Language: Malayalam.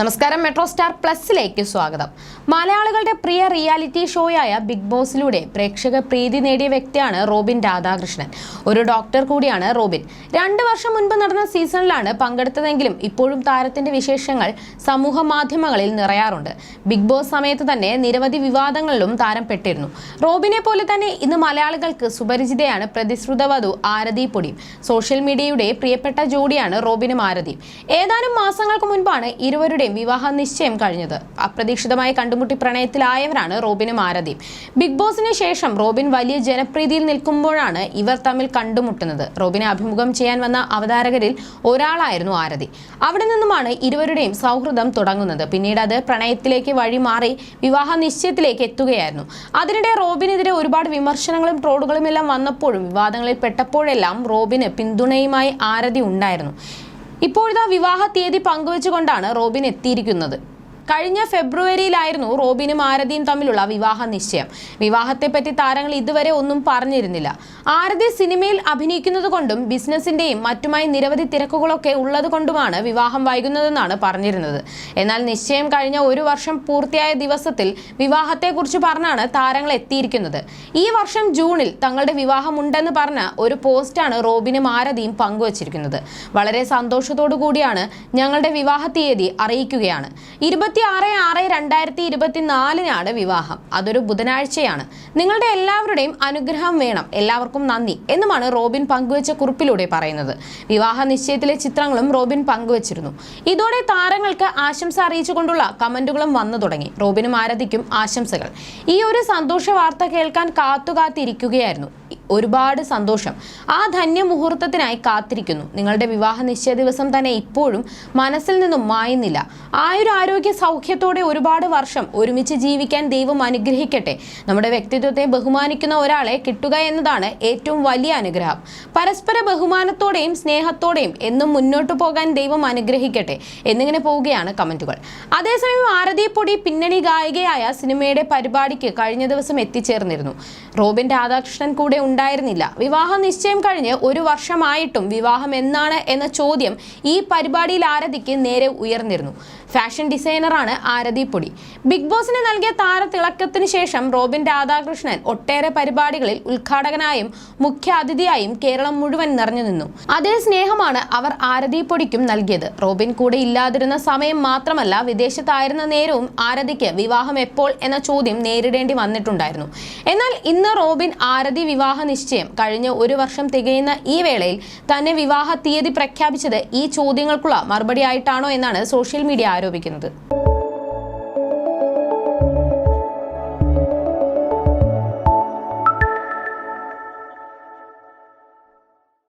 നമസ്കാരം മെട്രോ സ്റ്റാർ പ്ലസിലേക്ക് സ്വാഗതം. മലയാളികളുടെ പ്രിയ റിയാലിറ്റി ഷോയായ ബിഗ് ബോസിലൂടെ പ്രേക്ഷക പ്രീതി നേടിയ വ്യക്തിയാണ് റോബിൻ രാധാകൃഷ്ണൻ. ഒരു ഡോക്ടർ കൂടിയാണ് റോബിൻ. രണ്ട് വർഷം മുൻപ് നടന്ന സീസണിലാണ് പങ്കെടുത്തതെങ്കിലും ഇപ്പോഴും താരത്തിന്റെ വിശേഷങ്ങൾ സമൂഹ മാധ്യമങ്ങളിൽ നിറയാറുണ്ട്. ബിഗ് ബോസ് സമയത്ത് തന്നെ നിരവധി വിവാദങ്ങളിലും താരം പെട്ടിരുന്നു. റോബിനെ പോലെ തന്നെ ഇന്ന് മലയാളികൾക്ക് സുപരിചിതയാണ് പ്രതിശ്രുത വധു ആരതി പൊടിയും സോഷ്യൽ മീഡിയയുടെ പ്രിയപ്പെട്ട ജോഡിയാണ് റോബിനും ആരതിയും. ഏതാനും മാസങ്ങൾക്ക് മുൻപാണ് ഇരുവരുടെയും വിവാഹ നിശ്ചയം കഴിഞ്ഞത്. അപ്രതീക്ഷിതമായി കണ്ടുമുട്ടി പ്രണയത്തിലായവരാണ് റോബിനും ആരതിയും. ബിഗ് ബോസിന് ശേഷം റോബിൻ വലിയ ജനപ്രീതിയിൽ നിൽക്കുമ്പോഴാണ് ഇവർ തമ്മിൽ കണ്ടുമുട്ടുന്നത്. റോബിനെ അഭിമുഖം ചെയ്യാൻ വന്ന അവതാരകരിൽ ഒരാളായിരുന്നു ആരതി. അവിടെ നിന്നുമാണ് ഇരുവരുടെയും സൗഹൃദം തുടങ്ങുന്നത്. പിന്നീട് അത് പ്രണയത്തിലേക്ക് വഴിമാറി വിവാഹ നിശ്ചയത്തിലേക്ക് എത്തുകയായിരുന്നു. അതിനിടെ റോബിനെതിരെ ഒരുപാട് വിമർശനങ്ങളും ട്രോളുകളും എല്ലാം വന്നപ്പോഴും വിവാദങ്ങളിൽ പെട്ടപ്പോഴെല്ലാം റോബിന് പിന്തുണയുമായി ആരതി ഉണ്ടായിരുന്നു. ഇപ്പോഴിതാ വിവാഹ തീയതി പങ്കുവെച്ചുകൊണ്ടാണ് റോബിൻ എത്തിയിരിക്കുന്നത്. കഴിഞ്ഞ ഫെബ്രുവരിയിലായിരുന്നു റോബിനും ആരതിയും തമ്മിലുള്ള വിവാഹ നിശ്ചയം. വിവാഹത്തെപ്പറ്റി താരങ്ങൾ ഇതുവരെ ഒന്നും പറഞ്ഞിരുന്നില്ല. ആരതി സിനിമയിൽ അഭിനയിക്കുന്നത് കൊണ്ടും ബിസിനസിന്റെയും മറ്റുമായി നിരവധി തിരക്കുകളൊക്കെ ഉള്ളത് കൊണ്ടുമാണ് വിവാഹം വൈകുന്നതെന്നാണ് പറഞ്ഞിരുന്നത്. എന്നാൽ നിശ്ചയം കഴിഞ്ഞ ഒരു വർഷം പൂർത്തിയായ ദിവസത്തിൽ വിവാഹത്തെക്കുറിച്ച് പറഞ്ഞാണ് താരങ്ങൾ എത്തിയിരിക്കുന്നത്. ഈ വർഷം ജൂണിൽ തങ്ങളുടെ വിവാഹമുണ്ടെന്ന് പറഞ്ഞ ഒരു പോസ്റ്റാണ് റോബിനും ആരതിയും പങ്കുവച്ചിരിക്കുന്നത്. വളരെ സന്തോഷത്തോടു കൂടിയാണ് ഞങ്ങളുടെ വിവാഹ തീയതി അറിയിക്കുകയാണ്. ഇരുപത്തി ആറ് ആറ് രണ്ടായിരത്തി ഇരുപത്തിനാലിനാണ് വിവാഹം. അതൊരു ബുധനാഴ്ചയാണ്. നിങ്ങളുടെ എല്ലാവരുടെയും അനുഗ്രഹം വേണം. എല്ലാവർക്കും നന്ദി എന്നുമാണ് റോബിൻ പങ്കുവച്ച കുറിപ്പിലൂടെ പറയുന്നത്. വിവാഹ നിശ്ചയത്തിലെ ചിത്രങ്ങളും റോബിൻ പങ്കുവച്ചിരുന്നു. ഇതോടെ താരങ്ങൾക്ക് ആശംസ അറിയിച്ചുകൊണ്ടുള്ള കമന്റുകളും വന്നു തുടങ്ങി. റോബിനും ആരതിക്കും ആശംസകൾ. ഈ ഒരു സന്തോഷ വാർത്ത കേൾക്കാൻ കാത്തുകാത്തിരിക്കുകയായിരുന്നു. ഒരുപാട് സന്തോഷം. ആ ധന്യമുഹൂർത്തത്തിനായി കാത്തിരിക്കുന്നു. നിങ്ങളുടെ വിവാഹ നിശ്ചയ ദിവസം തന്നെ ഇപ്പോഴും മനസ്സിൽ നിന്നും മായുന്നില്ല. ആരോഗ്യ സൗഖ്യത്തോടെ ഒരുപാട് വർഷം ഒരുമിച്ച് ജീവിക്കാൻ ദൈവം അനുഗ്രഹിക്കട്ടെ. നമ്മുടെ വ്യക്തിത്വത്തെ ബഹുമാനിക്കുന്ന ഒരാളെ കിട്ടുക എന്നതാണ് ഏറ്റവും വലിയ അനുഗ്രഹം. പരസ്പര ബഹുമാനത്തോടെയും സ്നേഹത്തോടെയും എന്നും മുന്നോട്ടു പോകാൻ ദൈവം അനുഗ്രഹിക്കട്ടെ എന്നിങ്ങനെ പോവുകയാണ് കമന്റുകൾ. അതേസമയം ആരതിപ്പൊടി പൊടി പിന്നണി ഗായികയായ സിനിമയുടെ പരിപാടിക്ക് കഴിഞ്ഞ ദിവസം എത്തിച്ചേർന്നിരുന്നു. റോബിൻ രാധാകൃഷ്ണൻ കൂടെ ഉണ്ടായിരുന്നില്ല. വിവാഹ നിശ്ചയം കഴിഞ്ഞ് ഒരു വർഷമായിട്ടും വിവാഹം എന്നാണ് എന്ന ചോദ്യം ഈ പരിപാടിയിൽ ആരതിക്ക് നേരെ ഉയർന്നിരുന്നു. ഫാഷൻ ഡിസൈനറാണ് ആരതി പൊടി. ബിഗ് ബോസിന് നൽകിയ താരത്തിളക്കത്തിന് ശേഷം റോബിൻ രാധാകൃഷ്ണൻ ഒട്ടേറെ പരിപാടികളിൽ ഉദ്ഘാടകനായും മുഖ്യ അതിഥിയായും കേരളം മുഴുവൻ നിറഞ്ഞു നിന്നു. അതേ സ്നേഹമാണ് അവർ ആരതി പൊടിക്കും നൽകിയത്. റോബിൻ കൂടെ ഇല്ലാതിരുന്ന സമയം മാത്രമല്ല വിദേശത്തായിരുന്ന നേരവും ആരതിക്ക് വിവാഹം എപ്പോൾ എന്ന ചോദ്യം നേരിടേണ്ടി വന്നിട്ടുണ്ടായിരുന്നു. എന്നാൽ ഇന്ന് റോബിൻ ആരതി വിവാഹ നിശ്ചയം. കഴിഞ്ഞ ഒരു വർഷം തികയുന്ന ഈ വേളയിൽ തന്നെ വിവാഹ തീയതി പ്രഖ്യാപിച്ചത് ഈ ചോദ്യങ്ങൾക്കുള്ള മറുപടിയായിട്ടാണോ എന്നാണ് സോഷ്യൽ മീഡിയ ആരോപിക്കുന്നത്.